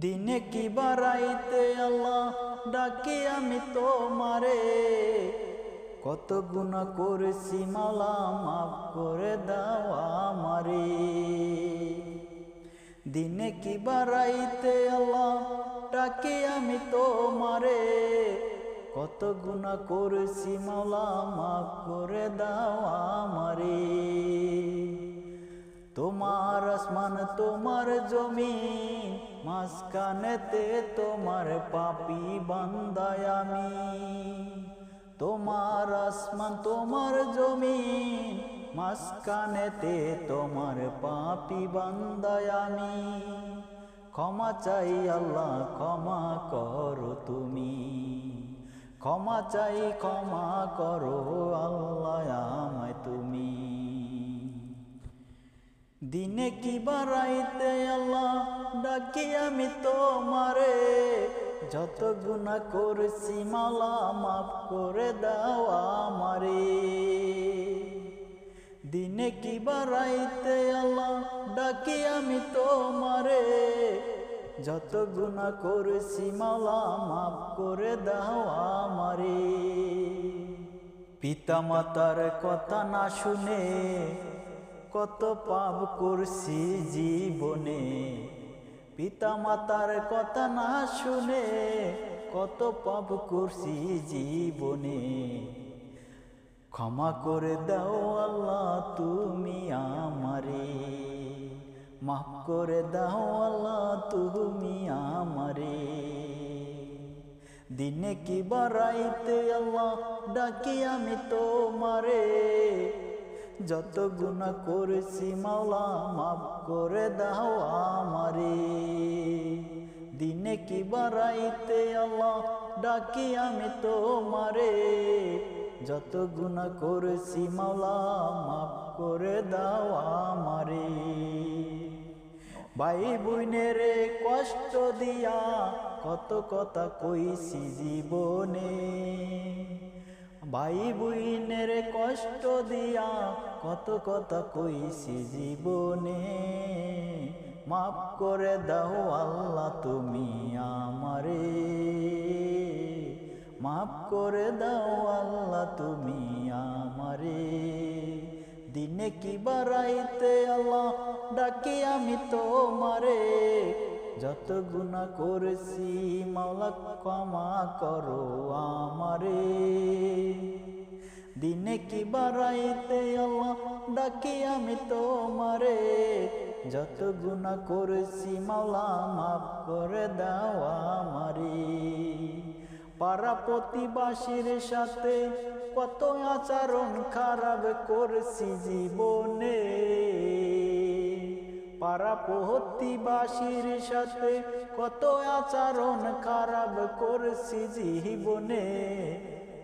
দিনে কি বারাইতে আল্লাহ ডাকি আমি তোমারে? কত গুণা করেছি, মালা মাফ করে দাও আমারে। দিনে কি বারাইতে আল্লাহ ডাকি আমি তোমারে? কত গুণা করেছি, মালা মাফ করে দাও আমারে। তোমার আসমান, তোমার জমিন মাঝখানেতে তোমার পাপি বান্দায় আমি। তোমার আসমান, তোমার জমিন, মাঝখানেতে তোমার পাপি বান্দায় আমি। ক্ষমা চাই আল্লাহ, ক্ষমা করো তুমি। ক্ষমা চাই, ক্ষমা করো আল্লাহ আমায় তুমি। দিনে কি বারাইতে আল্লাহ ডাকি আমি তোমারে? যত গুণা করছি মালা মাফ করে দাও আমারে। দিনে কি বারাইতে আল্লাহ ডাকি আমি তোমারে? যত গুণা করছি মালা মাফ করে দাও আমারে। পিতা মাতার কথা না শুনে কত পাপ করছি জীবনে। পিতা মাতার কথা না শুনে কত পাপ করছি জীবনে। ক্ষমা করে দাও আল্লাহ তুমি আমারে। মাফ করে দাও আল্লাহ তুমি আমারে। দিনে কি বারাইতে আল্লাহ ডাকি আমি তোমারে। যত গুণা করেছি মাওলা, মাফ করে দাও আমারে। দিনে কি বারাইতে আল্লাহ ডাকি আমি তোমারে। যত গুণা করেছি মাওলা, মাফ করে দাও আমারে। ভাই বোনেরে কষ্ট দিয়া কত কথা কইছি জীবনে। ভাই বুইনের কষ্ট দিয়া কত কথা কইছি জীবনে। মাফ করে দাও আল্লাহ, তুমি আমারে। মাফ করে দাও আল্লাহ, তুমি আমারে। দিনে কি বারাইতে আল্লাহ, ডাকি আমি তোমারে। যত গুণা করেছি, মাওলা ক্ষমা করো আমারে। দিনে কি বারাইতে আল্লাহ ডাকি আমি তোমারে। যত গুণা করেছি, মাওলা মাফ করে দাও আমারে। পাড়া প্রতিবাসীর সাথে কত আচরণ খারাপ করছি জীবনে। পাড়া প্রতিবাসীর সাথে কত আচরণ খারাপ করছি জীবনে।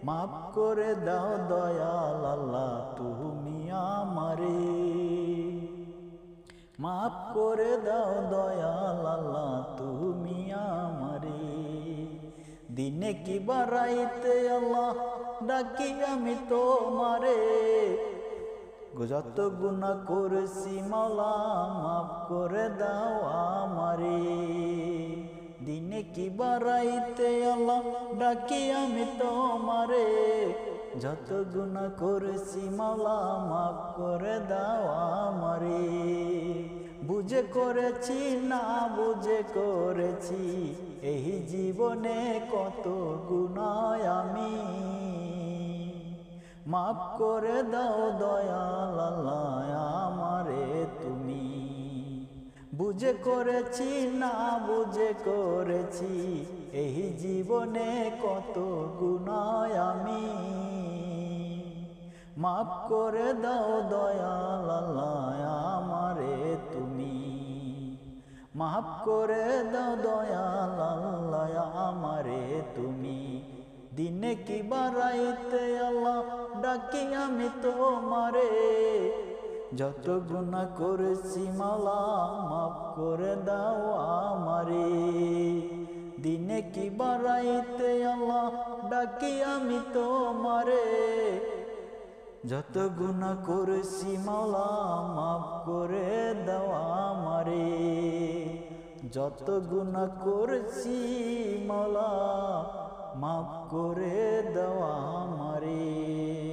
মাফ করে দাও দয়াল আল্লাহ, তুমি আমারে। মাফ করে দাও দয়াল আল্লাহ, তুমি আমারে। দিনে কি বারাইতে আল্লাহ, ডাকি আমি তোমারে। যত গুণা করেছি মালা মাফ করে দাও আমারে। দিনে কি বারাইতে আল্লাহ ডাকি আমি তোমারে। যত গুণা করেছি মালা মাফ করে দাও আমারে। বুঝে করেছি না বুঝে করেছি, এই জীবনে কত গুণায় আমি। মাফ করে দাও দয়াল আমারে তুমি। বুঝে করেছি না বুঝে করেছি, এই জীবনে কত গুণায় আমি। মাফ করে দাও দয়াল আমারে তুমি। মাফ করে দাও দয়াল আমারে তুমি। দিনে কি বারাইতে আল্লাহ ডাকি আমি তোমারে? যত গুণা করেছি মালা মাফ করে দাও আমারে। দিনে কি বারাইতে আল্লাহ ডাকি আমি তোমারে? যত গুণা করেছি মালা মাফ করে দেওয়া আমারে। যত গুণা করেছি মাওলা মাফ করে দেওয়া আমারে।